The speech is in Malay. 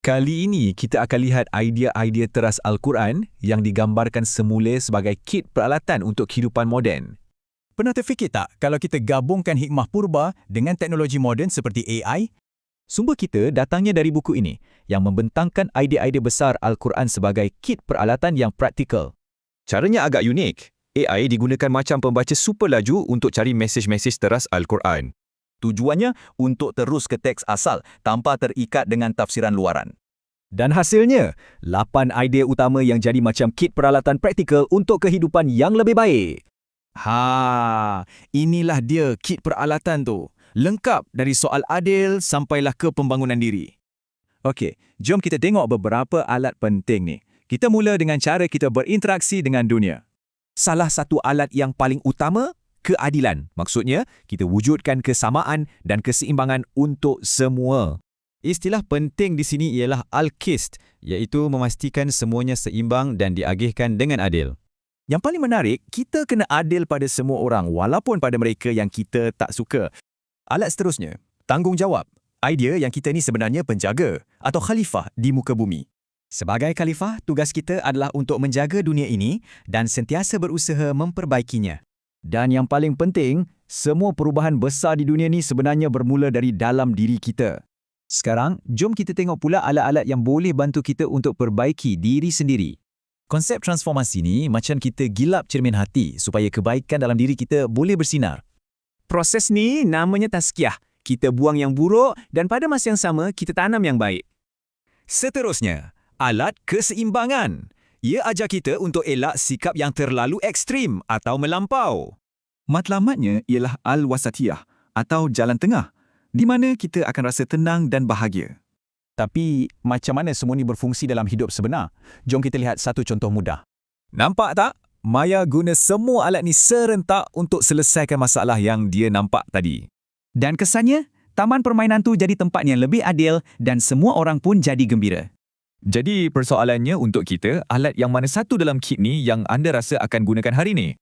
Kali ini kita akan lihat idea-idea teras Al-Quran yang digambarkan semula sebagai kit peralatan untuk kehidupan moden. Pernah terfikir tak kalau kita gabungkan hikmah purba dengan teknologi moden seperti AI? Sumber kita datangnya dari buku ini yang membentangkan idea-idea besar Al-Quran sebagai kit peralatan yang praktikal. Caranya agak unik. AI digunakan macam pembaca super laju untuk cari mesej-mesej teras Al-Quran. Tujuannya untuk terus ke teks asal tanpa terikat dengan tafsiran luaran. Dan hasilnya, 8 idea utama yang jadi macam kit peralatan praktikal untuk kehidupan yang lebih baik. Ha, inilah dia kit peralatan tu. Lengkap dari soal adil sampailah ke pembangunan diri. Okey, jom kita tengok beberapa alat penting ni. Kita mula dengan cara kita berinteraksi dengan dunia. Salah satu alat yang paling utama, keadilan. Maksudnya, kita wujudkan kesamaan dan keseimbangan untuk semua. Istilah penting di sini ialah al-qist, iaitu memastikan semuanya seimbang dan diagihkan dengan adil. Yang paling menarik, kita kena adil pada semua orang walaupun pada mereka yang kita tak suka. Alat seterusnya, tanggungjawab. Idea yang kita ni sebenarnya penjaga atau khalifah di muka bumi. Sebagai khalifah, tugas kita adalah untuk menjaga dunia ini dan sentiasa berusaha memperbaikinya. Dan yang paling penting, semua perubahan besar di dunia ni sebenarnya bermula dari dalam diri kita. Sekarang, jom kita tengok pula alat-alat yang boleh bantu kita untuk perbaiki diri sendiri. Konsep transformasi ni macam kita gilap cermin hati supaya kebaikan dalam diri kita boleh bersinar. Proses ni namanya tazkiyah. Kita buang yang buruk dan pada masa yang sama kita tanam yang baik. Seterusnya, alat keseimbangan. Ia ajar kita untuk elak sikap yang terlalu ekstrim atau melampau. Matlamatnya ialah al-wasatiyah atau jalan tengah di mana kita akan rasa tenang dan bahagia. Tapi, macam mana semua ini berfungsi dalam hidup sebenar? Jom kita lihat satu contoh mudah. Nampak tak? Maya guna semua alat ni serentak untuk selesaikan masalah yang dia nampak tadi. Dan kesannya, taman permainan tu jadi tempat yang lebih adil dan semua orang pun jadi gembira. Jadi persoalannya untuk kita, alat yang mana satu dalam kit ni yang anda rasa akan gunakan hari ni?